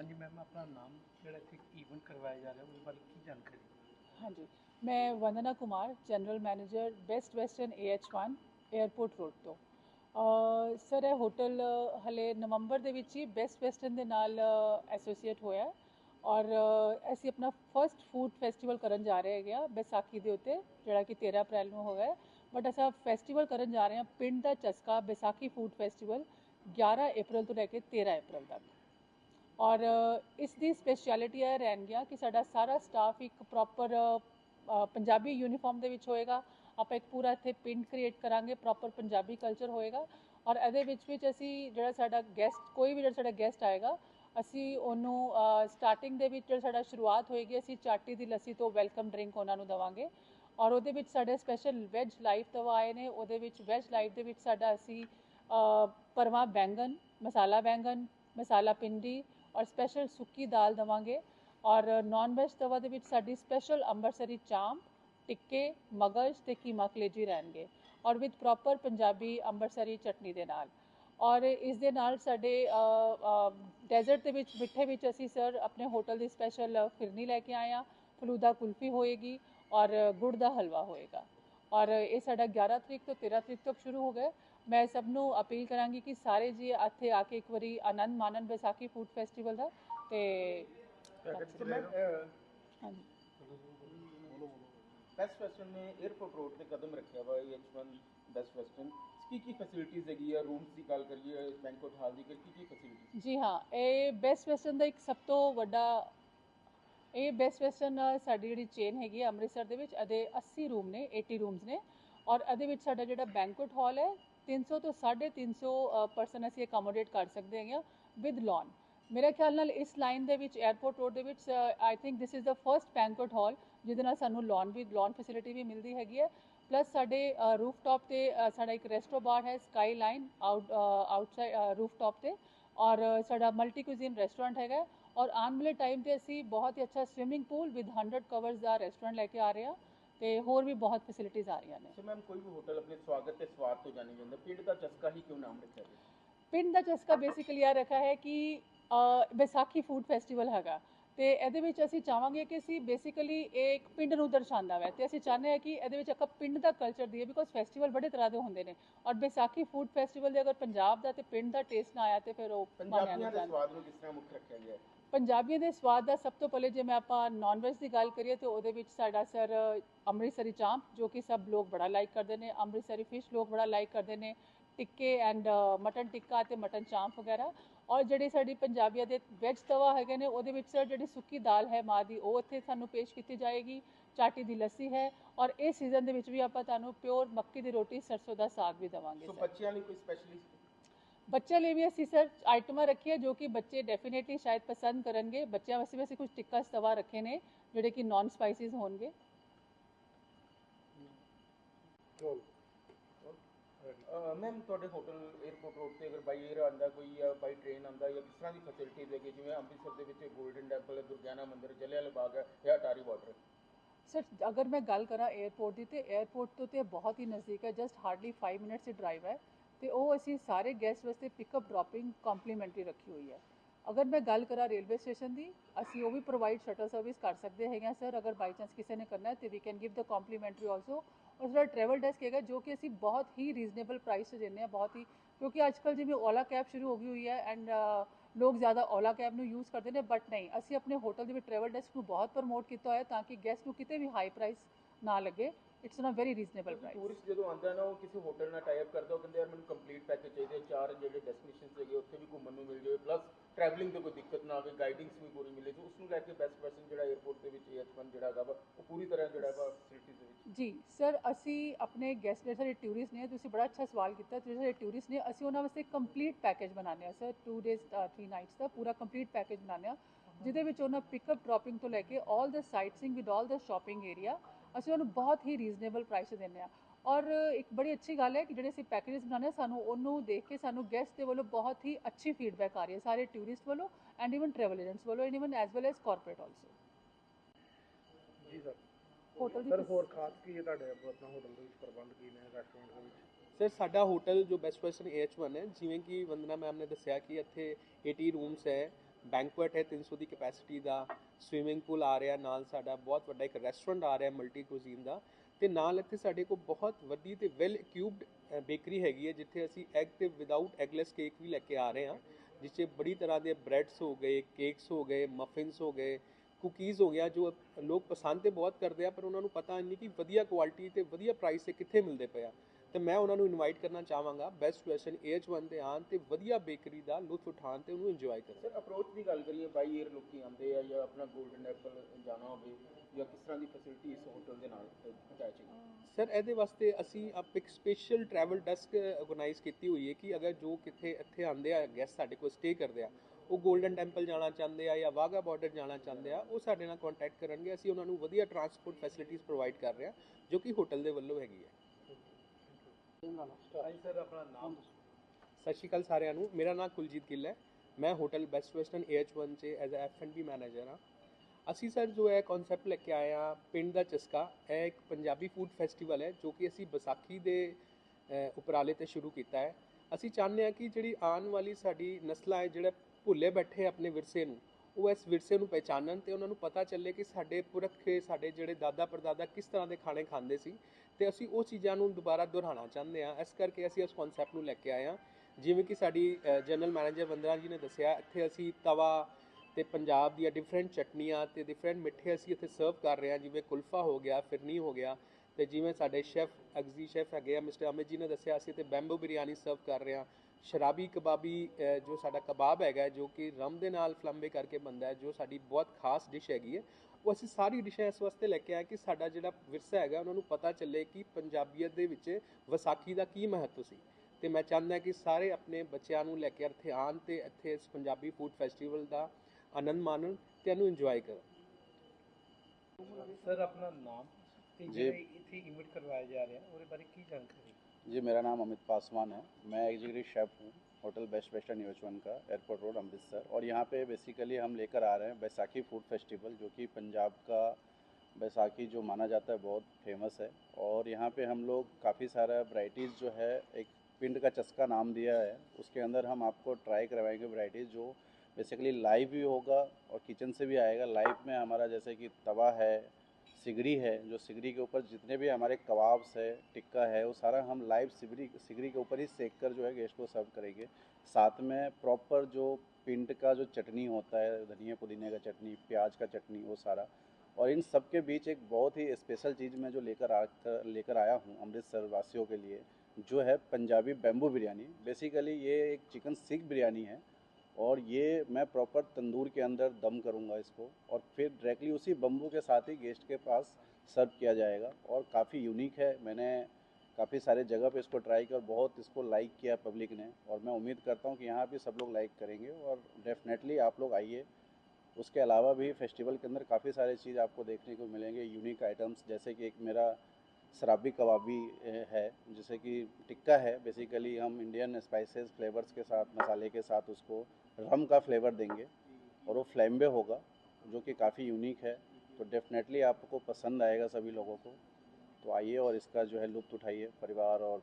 ਹਾਂਜੀ ਮੈਮ ਆਪਣਾ ਨਾਮ ਜਿਹੜਾ ਇੱਥੇ ਇਵੈਂਟ ਕਰਵਾਇਆ ਜਾ ਰਿਹਾ ਉਹਦੇ ਬਾਰੇ ਕੀ ਜਾਣਕਾਰੀ? ਹਾਂਜੀ ਮੈਂ Vandana Kumar general manager Best Western AH1 airport road ਤੋਂ। ਸਰ ਇਹ ਹੋਟਲ ਅ, ਹਲੇ ਨਵੰਬਰ ਦੇ ਵਿੱਚ ਹੀ ਬੈਸਟ ਵੈਸਟਰਨ ਦੇ ਨਾਲ ਐਸੋਸੀਏਟ ਹੋਇਆ ਔਰ ਅਸੀਂ ਆਪਣਾ ਫਰਸਟ ਫੂਡ ਫੈਸਟੀਵਲ ਕਰਨ ਜਾ ਰਹੇ ਹੈਗੇ ਆ ਵਿਸਾਖੀ ਦੇ ਉੱਤੇ ਜਿਹੜਾ ਕਿ 13 ਅਪ੍ਰੈਲ ਨੂੰ ਹੋਇਆ ਬਟ ਅਸਾਂ ਫੈਸਟੀਵਲ ਕਰਨ ਜਾ ਰਹੇ ਹਾਂ ਪਿੰਡ ਦਾ ਚਸਕਾ ਵਿਸਾਖੀ ਫੂਡ ਫੈਸਟੀਵਲ 11 ਅਪ੍ਰੈਲ ਤੋਂ ਲੈ ਕੇ 13 ਅਪ੍ਰੈਲ ਤੱਕ। ਔਰ ਇਸ ਦੀ ਸਪੈਸ਼ਲਿਟੀ ਇਹ ਰਹਿਣਗੀਆਂ ਕਿ ਸਾਡਾ ਸਾਰਾ ਸਟਾਫ ਇੱਕ ਪ੍ਰੋਪਰ ਪੰਜਾਬੀ ਯੂਨੀਫਾਰਮ ਦੇ ਵਿੱਚ ਹੋਏਗਾ। ਆਪਾਂ ਇੱਕ ਪੂਰਾ ਇੱਥੇ ਪਿੰਡ ਕ੍ਰੀਏਟ ਕਰਾਂਗੇ ਪ੍ਰੋਪਰ ਪੰਜਾਬੀ ਕਲਚਰ ਹੋਏਗਾ। ਔਰ ਇਹਦੇ ਵਿੱਚ ਵਿੱਚ ਅਸੀਂ ਜਿਹੜਾ ਸਾਡਾ ਗੈਸਟ ਕੋਈ ਵੀ ਜਿਹੜਾ ਸਾਡਾ ਗੈਸਟ ਆਏਗਾ ਅਸੀਂ ਉਹਨੂੰ ਸਟਾਰਟਿੰਗ ਦੇ ਵਿੱਚ ਜਿਹੜਾ ਸਾਡਾ ਸ਼ੁਰੂਆਤ ਹੋਏਗੀ ਅਸੀਂ ਚਾਟੀ ਦੀ ਲੱਸੀ ਤੋਂ ਵੈਲਕਮ ਡਰਿੰਕ ਉਹਨਾਂ ਨੂੰ ਦਵਾਂਗੇ। ਔਰ ਉਹਦੇ ਵਿੱਚ ਸਾਡੇ ਸਪੈਸ਼ਲ ਵੈਜ ਲਾਈਫ ਤਵਾ ਆਏ ਨੇ। ਉਹਦੇ ਵਿੱਚ ਵੈਜ ਲਾਈਫ ਦੇ ਵਿੱਚ ਸਾਡਾ ਅਸੀਂ ਅ, ਪਰਵਾ ਬੈਂਗਨ ਮਸਾਲਾ ਬੈਂਗਨ ਮਸਾਲਾ ਪਿੰਡੀ ਔਰ ਸਪੈਸ਼ਲ ਸੁੱਕੀ ਦਾਲ ਦਵਾਂਗੇ। ਔਰ ਨਾਨ ਵੈਜ ਤਵਾ ਦੇ ਵਿੱਚ ਸਾਡੀ ਸਪੈਸ਼ਲ ਅੰਮ੍ਰਿਤਸਰੀ ਚਾਂਪ, ਟਿੱਕੇ, ਮਗਜ਼ ਤੇ ਕੀਮਾ ਕਲੇਜੀ ਰਹਿਣਗੇ। ਔਰ ਵਿਦ ਪ੍ਰੋਪਰ ਪੰਜਾਬੀ ਅੰਮ੍ਰਿਤਸਰੀ ਚਟਨੀ ਦੇ ਨਾਲ। ਔਰ ਇਸ ਦੇ ਨਾਲ ਸਾਡੇ ਡੈਜ਼ਰਟ ਦੇ ਵਿੱਚ, ਮਿੱਠੇ ਵਿੱਚ ਅਸੀਂ ਸਰ ਆਪਣੇ ਹੋਟਲ ਦੀ ਸਪੈਸ਼ਲ ਫਿਰਨੀ ਲੈ ਕੇ ਆਏ ਹਾਂ। ਫਲੂਦਾ ਕੁਲਫੀ ਹੋਏਗੀ ਔਰ ਗੁੜ ਦਾ ਹਲਵਾ ਹੋਏਗਾ। ਔਰ ਇਹ ਸਾਡਾ 11 ਤਰੀਕ ਤੋਂ 13 ਤਰੀਕ ਤੱਕ ਸ਼ੁਰੂ ਹੋ ਗਿਆ। ਮੈਂ ਸਭ ਨੂੰ ਅਪੀਲ ਕਰਾਂਗੀ ਕਿ ਸਾਰੇ ਜੀ ਇੱਥੇ ਆ ਕੇ ਇੱਕ ਵਾਰੀ ਆਨੰਦ ਮਾਣਨ ਵਿਸਾਖੀ ਫੂਡ ਫੈਸਟੀਵਲ ਦਾ ਤੇ ਹਾਂਜੀ। ਬੈਸਟ ਵੈਸਟਰਨ ਨੇ 에어ਪੋਰਟ ਰੋਡ ਤੇ ਕਦਮ ਰੱਖਿਆ ਵਾ H1 ਬੈਸਟ ਵੈਸਟਰਨ ਕੀ ਕੀ ਫੈਸਿਲਿਟੀਜ਼ ਹੈਗੀ ਆ? ਰੂਮਸ ਦੀ ਗੱਲ ਕਰੀਏ ਬੈਂਕਟ ਹਾਲ ਦੀ ਕੀ ਕੀ ਫੈਸਿਲਿਟੀਜ਼ ਜੀ ਹਾਂ ਇਹ ਬੈਸਟ ਵੈਸਟਰਨ ਦਾ ਇੱਕ ਸਭ ਤੋਂ ਵੱਡਾ ਇਹ ਬੈਸਟ ਵੈਸਟਰਨ ਸਾਡੀ ਜਿਹੜੀ ਚੇਨ ਹੈਗੀ ਹੈ ਅੰਮ੍ਰਿਤਸਰ ਦੇ ਵਿੱਚ ਇਹਦੇ 80 ਰੂਮ ਨੇ 80 ਰੂਮਸ ਨੇ। ਔਰ ਇਹਦੇ ਵਿੱਚ ਸਾਡਾ ਜਿਹੜਾ ਬੈਂਕਟ ਹਾਲ ਹੈ 300 ਤੋਂ 350 ਪਰਸਨ ਅਸੀਂ ਅਕੋਮੋਡੇਟ ਕਰ ਸਕਦੇ ਹੈਗੇ ਆ ਵਿਦ ਲਾਨ ਮੇਰੇ ਖਿਆਲ ਨਾਲ ਇਸ ਲਾਈਨ ਦੇ ਵਿੱਚ 에ਅਰਪੋਰਟ ਰੋਡ ਦੇ ਵਿੱਚ I think this is the first banquet hall ਜਿਹਦੇ ਨਾਲ ਸਾਨੂੰ ਲਾਨ ਵੀ ਲਾਨ ਫੈਸਿਲਿਟੀ ਵੀ ਮਿਲਦੀ ਹੈਗੀ ਹੈ। ਪਲੱਸ ਸਾਡੇ ਰੂਫਟਾਪ ਤੇ ਸਾਡਾ ਇੱਕ ਰੈਸਟੋ ਬਾਰ ਹੈ skyline out outside rooftop ਤੇ ਔਰ ਸਾਡਾ ਮਲਟੀ ਕੁਜ਼ੀਨ ਰੈਸਟੋਰੈਂਟ ਹੈਗਾ ਔਰ ਆਉਣ ਵਾਲੇ ਟਾਈਮ ਤੇ ਅਸੀਂ ਬਹੁਤ ਹੀ ਅੱਛਾ ਸਵਿਮਿੰਗ ਪੂਲ ਵਿਦ 100 ਕਵਰਸ ਦਾ ਰੈਸਟੋਰੈਂਟ ਲੈ ਕੇ ਆ ਰਹੇ ਹਾਂ। ਤੇ ਹੋਰ ਵੀ ਬਹੁਤ ਫੈਸਿਲਿਟੀਜ਼ ਆ ਰਹੀਆਂ ਨੇ। ਸੋ ਮੈਮ ਕੋਈ ਵੀ ਹੋਟਲ ਆਪਣੇ ਸਵਾਗਤ ਤੇ ਸਵਾਦ ਤੋਂ ਜਾਣੀ ਜਾਂਦਾ। ਪਿੰਡ ਦਾ ਚਸਕਾ ਹੀ ਕਿਉਂ ਨਾਮ ਰੱਖਿਆ ਗਿਆ ਪਿੰਡ ਦਾ ਚਸਕਾ ਬੇਸਿਕਲੀ ਆ ਰੱਖਾ ਹੈ ਕਿ ਵਿਸਾਖੀ ਫੂਡ ਫੈਸਟੀਵਲ ਹੈਗਾ। ਤੇ ਇਹਦੇ ਵਿੱਚ ਅਸੀਂ ਚਾਹਾਂਗੇ ਕਿ ਅਸੀਂ ਬੇਸਿਕਲੀ ਇੱਕ ਪਿੰਡ ਨੂੰ ਦਰਸਾਉਂਦਾ ਹੈ ਤੇ ਅਸੀਂ ਚਾਹੁੰਦੇ ਹਾਂ ਕਿ ਇਹਦੇ ਵਿੱਚ ਇੱਕ ਪਿੰਡ ਦਾ ਕਲਚਰ ਦੀਏ ਬਿਕੋਜ਼ ਫੈਸਟੀਵਲ ਬੜੇ ਤਰ੍ਹਾਂ ਦੇ ਹੁੰਦੇ ਨੇ ਔਰ ਵਿਸਾਖੀ ਫੂਡ ਫੈਸਟੀਵਲ ਦੇ ਅਗਰ ਪੰਜਾਬ ਦਾ ਤੇ ਪਿੰਡ ਦਾ ਟੇਸਟ ਨਾ ਆਇਆ ਤੇ ਫਿਰ ਉਹ ਪੰਜਾਬੀਆਂ ਦੇ ਸਵਾਦ ਨੂੰ ਕਿਸ ਤਰ੍ਹਾਂ ਮੁੱਖ ਰੱਖਿਆ ਗਿਆ? ਪੰਜਾਬੀਆਂ ਦੇ ਸਵਾਦ ਦਾ ਸਭ ਤੋਂ ਪਹਿਲੇ ਜੇ ਮੈਂ ਆਪਾਂ ਨਾਨ ਵੈਜ ਦੀ ਗੱਲ ਕਰੀਏ ਤੇ ਉਹਦੇ ਵਿੱਚ ਸਾਡਾ ਸਰ ਅੰਮ੍ਰਿਤਸਰੀ ਚਾਂਪ ਜੋ ਕਿ ਸਭ ਲੋਕ ਬੜਾ ਲਾਈਕ ਕਰਦੇ ਨੇ ਅੰਮ੍ਰਿਤਸਰੀ ਫਿਸ਼ ਲੋਕ ਬੜਾ ਲਾਈਕ ਕਰਦੇ ਨੇ ਟਿੱਕੇ ਐਂਡ ਮਟਨ ਟਿੱਕਾ ਤੇ ਮਟਨ ਚਾਂਪ ਵਗੈਰਾ। ਔਰ ਜਿਹੜੀ ਸਾਡੀ ਪੰਜਾਬੀਆਂ ਦੇ ਵੈਜ ਤਵਾ ਹੈਗੇ ਨੇ ਉਹਦੇ ਵਿੱਚ ਸਰ ਜਿਹੜੀ ਸੁੱਕੀ ਦਾਲ ਹੈ ਮਾਂ ਦੀ ਉਹ ਇੱਥੇ ਸਾਨੂੰ ਪੇਸ਼ ਕੀਤੀ ਜਾਏਗੀ। ਚਾਟੀ ਦੀ ਲੱਸੀ ਹੈ। ਔਰ ਇਸ ਸੀਜ਼ਨ ਦੇ ਵਿੱਚ ਵੀ ਆਪਾਂ ਤੁਹਾਨੂੰ ਪਿਓਰ ਮੱਕੀ ਦੀ ਰੋਟੀ ਸਰਸੋਂ ਦਾ ਸਾਗ ਵੀ ਦੇਵਾਂਗੇ ਸੋ ਬੱਚਿਆਂ ਲਈ ਕੋਈ ਸਪੈਸ਼ਲੀ ਬੱਚਿਆਂ ਲਈ ਵੀ ਅਸੀਂ ਸਰ ਆਈਟਮਾਂ ਰੱਖੀਆਂ ਜੋ ਕਿ ਬੱਚੇ ਡੈਫੀਨੇਟਲੀ ਸ਼ਾਇਦ ਪਸੰਦ ਕਰਨਗੇ। ਬੱਚਿਆਂ ਵਾਸਤੇ ਵੀ ਅਸੀਂ ਕੁਝ ਟਿੱਕਾ ਤਵਾ ਰੱਖੇ ਨੇ ਜਿਹੜੇ ਕਿ ਨਾਨ ਸਪਾਈਸਿਸ ਹੋਣਗੇ ਮੈਮ ਤੁਹਾਡੇ ਹੋਟਲ ਏਅਰਪੋਰਟ ਰੋਡ ਤੇ ਅਗਰ ਬਾਈ ਏਅਰ ਆਉਂਦਾ ਕੋਈ ਜਾਂ ਬਾਈ ਟ੍ਰੇਨ ਆਉਂਦਾ ਜਾਂ ਕਿਸ ਤਰ੍ਹਾਂ ਦੀ ਫੈਸਿਲਿਟੀ ਦੇਗੀ ਜਿਵੇਂ ਅੰਮ੍ਰਿਤਸਰ ਦੇ ਵਿੱਚ ਗੋਲਡਨ ਟੈਂਪਲ ਹੈ ਦੁਰਗਿਆਨਾ ਮੰਦਿਰ ਜਲਿਆਂਵਾਲਾ ਬਾਗ ਹੈ ਜਾਂ ਅਟਾਰੀ ਬਾਰਡਰ ਸਰ ਅਗਰ ਮੈਂ ਗੱਲ ਕਰਾਂ ਏਅਰਪੋਰਟ ਦੀ, ਤਾਂ ਏਅਰਪੋਰਟ ਤੋਂ ਤਾਂ ਬਹੁਤ ਹੀ ਨਜ਼ਦੀਕ ਹੈ ਜਸਟ ਹਾਰਡਲੀ ਫਾਈਵ ਮਿੰਟਸ ਦੀ ਡਰਾਈਵ ਹੈ ਅਤੇ ਉਹ ਅਸੀਂ ਸਾਰੇ ਗੈਸਟ ਵਾਸਤੇ ਪਿਕਅਪ ਡਰੋਪਿੰਗ ਕੰਪਲੀਮੈਂਟਰੀ ਰੱਖੀ ਹੋਈ ਹੈ। ਅਗਰ ਮੈਂ ਗੱਲ ਕਰਾਂ ਰੇਲਵੇ ਸਟੇਸ਼ਨ ਦੀ, ਅਸੀਂ ਉਹ ਵੀ ਪ੍ਰੋਵਾਈਡ ਸ਼ਟਲ ਸਰਵਿਸ ਕਰ ਸਕਦੇ ਹੈਗੇ ਹਾਂ ਸਰ ਅਗਰ ਬਾਈ ਚਾਂਸ ਕਿਸੇ ਨੇ ਕਰਨਾ ਹੈ, ਤੇ we can give the complimentary also ਔਰ ਸਾਡਾ ਟਰੈਵਲ ਡੈਸਕ ਹੈਗਾ, ਜੋ ਕਿ ਅਸੀਂ ਬਹੁਤ ਹੀ ਰੀਜ਼ਨੇਬਲ ਪ੍ਰਾਈਸ 'ਤੇ ਦਿੰਦੇ ਹਾਂ, ਬਹੁਤ ਹੀ, ਕਿਉਂਕਿ ਅੱਜ ਕੱਲ੍ਹ ਜਿਵੇਂ ਓਲਾ ਕੈਬ ਸ਼ੁਰੂ ਹੋ ਗਈ ਹੋਈ ਹੈ ਐਂਡ ਲੋਕ ਜ਼ਿਆਦਾ ਓਲਾ ਕੈਬ ਨੂੰ ਯੂਜ਼ ਕਰਦੇ ਨੇ ਬਟ ਨਹੀਂ। ਅਸੀਂ ਆਪਣੇ ਹੋਟਲ ਦੇ ਵਿੱਚ ਟਰੈਵਲ ਡੈਸਕ ਨੂੰ ਬਹੁਤ ਪ੍ਰਮੋਟ ਕੀਤਾ ਹੋਇਆ ਤਾਂ ਕਿ ਗੈਸਟ ਨੂੰ ਕਿਤੇ ਵੀ ਹਾਈ ਪ੍ਰਾਈਸ ਨਾ ਲੱਗੇ। It's a very reasonable price tourist ਜਦੋਂ ਆਉਂਦਾ ਨਾ ਉਹ ਕਿਸੇ ਹੋਟਲ ਨਾਲ ਟਾਈ ਅਪ ਕਰਦਾ ਉਹ ਕਹਿੰਦੇ ਯਾਰ ਮੈਨੂੰ ਕੰਪਲੀਟ ਪੈਕੇਜ ਚਾਹੀਦੇ ਚਾਰ ਜਿਹੜੇ ਡੈਸਟੀਨੇਸ਼ਨਸ ਹੈਗੇ ਉੱਥੇ ਵੀ ਘੁੰਮਣ ਨੂੰ ਮਿਲ ਜਾਵੇ ਪਲੱਸ ਟਰੈਵਲਿੰਗ ਤੇ ਕੋਈ ਦਿੱਕਤ ਨਾ ਆਵੇ ਗਾਈਡਿੰਗਸ ਵੀ ਪੂਰੀ ਮਿਲੇ ਤੇ ਉਸ ਨੂੰ ਲੈ ਕੇ ਬੈਸਟ ਪਰਸਨ ਜਿਹੜਾ 에어ਪੋਰਟ ਦੇ ਵਿੱਚ AH1 ਜਿਹੜਾ ਹੈਗਾ ਉਹ ਪੂਰੀ ਤਰ੍ਹਾਂ ਜਿਹੜਾ ਵਾ ਫੈਸਿਲਿਟੀਜ਼ ਦੇ ਵਿੱਚ। ਜੀ ਸਰ ਅਸੀਂ ਆਪਣੇ ਗੈਸਟ ਨੇ ਸਾਰੇ ਟੂਰਿਸਟ ਨੇ ਤੁਸੀਂ ਬੜਾ ਅੱਛਾ ਸਵਾਲ ਕੀਤਾ ਤੁਸੀਂ ਸਾਰੇ ਟੂਰਿਸਟ ਨੇ ਅਸੀਂ ਉਹਨਾਂ ਵਾਸਤੇ ਕੰਪਲੀਟ ਪੈਕੇਜ ਬਣਾਉਂਦੇ ਆ ਸਰ 2 ਡੇਜ਼ 3 ਨਾਈਟਸ ਦਾ ਪੂਰਾ ਕੰਪਲੀਟ ਪੈਕੇਜ ਬਣਾਉਂਦੇ ਆ ਜਿਹਦੇ ਵਿੱਚ ਉਹਨਾਂ ਪਿਕਅਪ ਡ੍ਰੌਪਿੰਗ ਤੋਂ ਲੈ ਕੇ 올 the sightseeing with 올 the shopping area ਅਸੀਂ ਉਹਨੂੰ ਬਹੁਤ ਹੀ ਰੀਜ਼ਨੇਬਲ ਪ੍ਰਾਈਸ ਤੇ ਦਿੰਦੇ ਹਾਂ। ਔਰ ਇੱਕ ਬੜੀ ਅੱਛੀ ਗੱਲ ਹੈ ਕਿ ਜਿਹੜੇ ਅਸੀਂ ਪੈਕੇजेस ਬਣਾਉਂਦੇ ਹਾਂ ਸਾਨੂੰ ਉਹਨੂੰ ਦੇਖ ਕੇ ਸਾਨੂੰ ਗੈਸਟ ਦੇ ਵੱਲੋਂ ਬਹੁਤ ਹੀ ਅੱਛੀ ਫੀਡਬੈਕ ਆ ਰਹੀ ਹੈ ਸਾਰੇ ਟੂਰਿਸਟ ਵੱਲੋਂ ਐਂਡ ਇਵਨ ਟਰੈਵਲ ਏਜੰਟਸ ਵੱਲੋਂ and even as well as corporate also ਜੀ ਸਰ। ਹੋਟਲ ਦੀ ਸਰ ਹੋਰ ਖਾਸ ਕੀ ਹੈ ਤੁਹਾਡੇ ਆਪਣਾ ਹੋਟਲ ਦੇ ਵਿੱਚ ਪ੍ਰਬੰਧ ਕੀ ਨੇ ਰੈਸਟੋਰੈਂਟ ਦੇ ਵਿੱਚ? ਸਰ ਸਾਡਾ ਹੋਟਲ ਜੋ ਬੈਸਟ ਵੈਸਟਰਨ AH1 ਹੈ ਜਿਵੇਂ ਕਿ ਵੰਦਨਾ ਮੈਮ ਨੇ ਦੱਸਿਆ ਕਿ ਇੱਥੇ 80 ਰੂਮਸ ਹੈ। ਬੈਂਕੁਏਟ ਹੈ 300 ਦੀ ਕੈਪੈਸਿਟੀ ਦਾ ਸਵਿਮਿੰਗ ਪੂਲ ਆ ਰਿਹਾ, ਨਾਲ ਸਾਡਾ ਬਹੁਤ ਵੱਡਾ ਇੱਕ ਰੈਸਟੋਰੈਂਟ ਆ ਰਿਹਾ ਮਲਟੀ ਕੁਜ਼ੀਨ ਦਾ ਤੇ ਨਾਲ ਇੱਥੇ ਸਾਡੇ ਕੋਲ ਬਹੁਤ ਵੱਡੀ ਤੇ ਵੈਲ ਇਕਵਿਪਡ ਬੇਕਰੀ ਹੈਗੀ ਹੈ, ਜਿੱਥੇ ਅਸੀਂ ਐਗ ਤੇ ਵਿਦਆਊਟ ਐਗਲੈਸ ਕੇਕ ਵੀ ਲੈ ਕੇ ਆ ਰਹੇ ਹਾਂ ਜਿਸ 'ਚ ਬੜੀ ਤਰ੍ਹਾਂ ਦੇ ਬ੍ਰੈਡਸ ਹੋ ਗਏ ਕੇਕਸ ਹੋ ਗਏ ਮਫਿਨਸ ਹੋ ਗਏ ਕੁਕੀਜ਼ ਹੋ ਗਿਆ, ਜੋ ਲੋਕ ਪਸੰਦ ਤੇ ਬਹੁਤ ਕਰਦੇ ਆ, ਪਰ ਉਹਨਾਂ ਨੂੰ ਪਤਾ ਨਹੀਂ ਕਿ ਵਧੀਆ ਕੁਆਲਿਟੀ ਤੇ ਵਧੀਆ ਪ੍ਰਾਈਸ ਤੇ ਕਿੱਥੇ ਮਿਲਦੇ ਪਏ ਆ। ਤੇ ਮੈਂ ਉਹਨਾਂ ਨੂੰ ਇਨਵਾਈਟ ਕਰਨਾ ਚਾਹਾਂਗਾ ਬੈਸਟ ਵੈਸਟਰਨ AH1 ਤੇ ਆਣ ਤੇ ਵਧੀਆ ਬੇਕਰੀ ਦਾ ਲੁਤਫ ਉਠਾਣ ਤੇ ਉਹਨੂੰ ਇੰਜੋਏ ਕਰਨ। ਸਰ ਅਪਰੋਚ ਦੀ ਗੱਲ ਕਰੀਏ ਬਾਈ 에ਅਰ ਲੋਕੀ ਆਉਂਦੇ ਆ ਜਾਂ ਆਪਣਾ 골ਡਨ ਐਪਲ ਜਾਣਾ ਹੋਵੇ ਜਾਂ ਕਿਸ ਤਰ੍ਹਾਂ ਦੀ ਫੈਸਿਲਿਟੀ ਇਸ ਹੋਟਲ ਦੇ ਨਾਲ ਅਟੈਚ ਹੈ ਸਰ ਇਹਦੇ ਵਾਸਤੇ ਅਸੀਂ ਆਪ ਇੱਕ ਸਪੈਸ਼ਲ ਟਰੈਵਲ ਡੈਸਕ ਆਰਗੇਨਾਈਜ਼ ਕੀਤੀ ਹੋਈ ਹੈ ਕਿ ਅਗਰ ਜੋ ਕਿੱਥੇ ਇੱਥੇ ਆਉਂਦੇ ਆ ਗੈਸਟ ਸਾਡੇ ਕੋਲ ਸਟੇ ਕਰਦੇ ਆ ਉਹ 골ਡਨ ਟੈਂਪਲ ਜਾਣਾ ਚਾਹੁੰਦੇ ਆ ਜਾਂ ਵਾਗਾ ਬਾਰਡਰ ਜਾਣਾ ਚਾਹੁੰਦੇ ਆ ਉਹ ਸਾਡੇ ਨਾਲ ਕੰਟੈਕਟ ਕਰਨਗੇ। ਅਸੀਂ ਉਹਨਾਂ ਨੂੰ ਵਧੀਆ ਟਰਾਂਸਪੋਰਟ ਫੈਸਿਲਿਟੀਆਂ ਪ੍ਰੋਵਾਈਡ ਕਰ ਰਹੇ ਆ ਜੋ ਕਿ ਹੋਟਲ ਦੇ ਵੱਲੋਂ ਹੈਗੀ ਹੈ। ਹਾਂਜੀ ਸਰ ਆਪਣਾ ਨਾਮ ਸਤਿ ਸ਼੍ਰੀ ਅਕਾਲ ਸਾਰਿਆਂ ਨੂੰ। ਮੇਰਾ ਨਾਮ ਕੁਲਜੀਤ ਗਿੱਲ ਹੈ। ਮੈਂ ਹੋਟਲ ਬੈਸਟ ਵੈਸਟਰਨ AH1 ਚ ਐਜ਼ ਅ F&B ਮੈਨੇਜਰ ਹਾਂ। ਅਸੀਂ ਸਰ ਜੋ ਹੈ ਕਨਸੈਪਟ ਲੈ ਕੇ ਆਏ ਹਾਂ ਪਿੰਡ ਦਾ ਚਸਕਾ ਇਹ ਇੱਕ ਪੰਜਾਬੀ ਫੂਡ ਫੈਸਟੀਵਲ ਹੈ ਜੋ ਕਿ ਅਸੀਂ ਵਿਸਾਖੀ ਦੇ ਅ, ਉਪਰਾਲੇ ਤੇ ਸ਼ੁਰੂ ਕੀਤਾ ਹੈ। ਅਸੀਂ ਚਾਹੁੰਦੇ ਹਾਂ ਕਿ ਜਿਹੜੀ ਆਉਣ ਵਾਲੀ ਸਾਡੀ ਨਸਲਾਂ ਹੈ ਜਿਹੜੇ ਭੁੱਲੇ ਬੈਠੇ ਆਪਣੇ ਵਿਰਸੇ ਨੂੰ ਉਹ ਇਸ ਵਿਰਸੇ ਨੂੰ ਪਹਿਚਾਨਣ ਤੇ ਉਹਨਾਂ ਨੂੰ ਪਤਾ ਚੱਲੇ ਕਿ ਸਾਡੇ ਪੁਰਖੇ, ਸਾਡੇ ਜਿਹੜੇ ਦਾਦਾ ਪੜਦਾਦਾ ਕਿਸ ਤਰ੍ਹਾਂ ਦੇ ਖਾਣੇ ਖਾਂਦੇ ਸੀ ਤੇ ਅਸੀਂ ਉਹ ਚੀਜ਼ਾਂ ਨੂੰ ਦੁਬਾਰਾ ਦੁਹਰਾਉਣਾ ਚਾਹੁੰਦੇ ਹਾਂ। ਇਸ ਕਰਕੇ ਅਸੀਂ ਉਸ ਕਨਸੈਪਟ ਨੂੰ ਲੈ ਕੇ ਆਏ ਹਾਂ। ਜਿਵੇਂ ਕਿ ਸਾਡੀ ਜਨਰਲ ਮੈਨੇਜਰ ਵੰਦਨਾ ਜੀ ਨੇ ਦੱਸਿਆ, ਇੱਥੇ ਅਸੀਂ ਤਵਾ ਤੇ ਪੰਜਾਬ ਦੀਆਂ ਡਿਫਰੈਂਟ ਚਟਨੀਆਂ ਤੇ ਡਿਫਰੈਂਟ ਮਿੱਠੇ ਅਸੀਂ ਇੱਥੇ ਸਰਵ ਕਰ ਰਹੇ ਹਾਂ। ਜਿਵੇਂ ਕੁਲਫਾ ਹੋ ਗਿਆ, ਫਿਰਨੀ ਹੋ ਗਿਆ ਤੇ ਜਿਵੇਂ ਸਾਡੇ ਸ਼ੈਫ ਅਗਜ਼ੀ ਸ਼ੈਫ ਹੈਗੇ ਆ ਮਿਸਟਰ ਅਮਿਤ ਜੀ ਨੇ ਦੱਸਿਆ, ਅਸੀਂ ਤੇ ਬੈਂਬੂ ਬਿਰਿਆਨੀ ਸਰਵ ਕਰ ਰਹੇ ਹਾਂ। ਸ਼ਰਾਬੀ ਕਬਾਬੀ ਜੋ ਸਾਡਾ ਕਬਾਬ ਹੈਗਾ ਜੋ ਕਿ ਰਮ ਦੇ ਨਾਲ ਫਲੰਬੇ ਕਰਕੇ ਬਣਦਾ ਹੈ ਜੋ ਸਾਡੀ ਬਹੁਤ ਖਾਸ ਡਿਸ਼ ਹੈਗੀ ਹੈ ਉਹ ਅਸੀਂ ਸਾਰੀ ਡਿਸ਼ਾਂ ਇਸ ਵਾਸਤੇ ਲੈ ਕੇ ਆਏ ਕਿ ਸਾਡਾ ਜਿਹੜਾ ਵਿਰਸਾ ਹੈਗਾ ਉਹਨਾਂ ਨੂੰ ਪਤਾ ਚੱਲੇ ਕਿ ਪੰਜਾਬੀਅਤ ਦੇ ਵਿੱਚ ਵਿਸਾਖੀ ਦਾ ਕੀ ਮਹੱਤਵ ਸੀ। ਤੇ ਮੈਂ ਚਾਹੁੰਦਾ ਕਿ ਸਾਰੇ ਆਪਣੇ ਬੱਚਿਆਂ ਨੂੰ ਲੈ ਕੇ ਇੱਥੇ ਆਉਣ ਤੇ ਇੱਥੇ ਇਸ ਪੰਜਾਬੀ ਫੂਡ ਫੈਸਟੀਵਲ ਦਾ ਆਨੰਦ ਮਾਣਨ ਤੇ ਇਹਨੂੰ ਇੰਜੋਏ ਕਰਨ। ਸਰ ਆਪਣਾ ਨਾਮ ਤੇ। ਜਿਹੜੇ ਇੱਥੇ ਇਵੈਂਟ ਕਰਵਾਇਆ ਜਾ ਰਿਹਾ ਉਹਦੇ ਬਾਰੇ ਕੀ ਜਾਣਕਾਰੀ? जी, मेरा नाम अमित पासवान है। मैं एग्जीक्यूटिव शेफ़ हूँ, होटल बेस्ट वेस्टर्न वन का एयरपोर्ट रोड अमृतसर। और यहाँ पे बेसिकली हम लेकर आ रहे हैं बैसाखी फ़ूड फेस्टिवल जो कि पंजाब का बैसाखी जो माना जाता है, बहुत फ़ेमस है। और यहाँ पे हम लोग काफ़ी सारा वैरायटीज़ जो है, एक पिंड का चस्का नाम दिया है। उसके अंदर हम आपको ट्राई करवाएँगे वैरायटीज़ जो बेसिकली लाइव भी होगा और किचन से भी आएगा। लाइव में हमारा जैसे कि तवा है सिगड़ी है, जो सिगड़ी के ऊपर जितने भी हमारे कबाब्स है, टिक्का है, वो सारा हम लाइव सिगड़ी सिगड़ी के ऊपर ही सेक कर जो है गेस्ट को सर्व करेंगे। साथ में प्रॉपर जो पिंड का जो चटनी होता है, धनिया पुदीने का चटनी, प्याज का चटनी, वो सारा। और इन सब के बीच एक बहुत ही स्पेशल चीज़ मैं जो लेकर आ, लेकर आया हूँ अमृतसर वासियों के लिए, जो है पंजाबी बैम्बू बिरयानी बेसिकली ये एक चिकन सीख बिरयानी है और ये मैं प्रॉपर तंदूर के अंदर दम करूँगा इसको और फिर डायरेक्टली उसी बम्बू के साथ ही गेस्ट के पास सर्व किया जाएगा और काफ़ी यूनिक है। मैंने काफ़ी सारे जगह पे इसको ट्राई किया और बहुत इसको लाइक किया पब्लिक ने और मैं उम्मीद करता हूँ कि यहाँ भी सब लोग लाइक करेंगे और डेफिनेटली आप लोग आइए। उसके अलावा भी फेस्टिवल के अंदर काफ़ी सारे चीज़ आपको देखने को मिलेंगे यूनिक आइटम्स जैसे कि एक मेरा शराबी कबाबी है, जैसे कि टिक्का है बेसिकली हम इंडियन स्पाइसेस फ्लेवर्स के साथ, मसाले के साथ उसको रम का फ्लेवर देंगे और वो फ्लैम्बे होगा, जो कि काफ़ी यूनिक है। तो डेफिनेटली आपको पसंद आएगा सभी लोगों को। तो आइए और इसका जो है लुत्फ उठाइए, परिवार और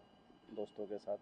दोस्तों के साथ।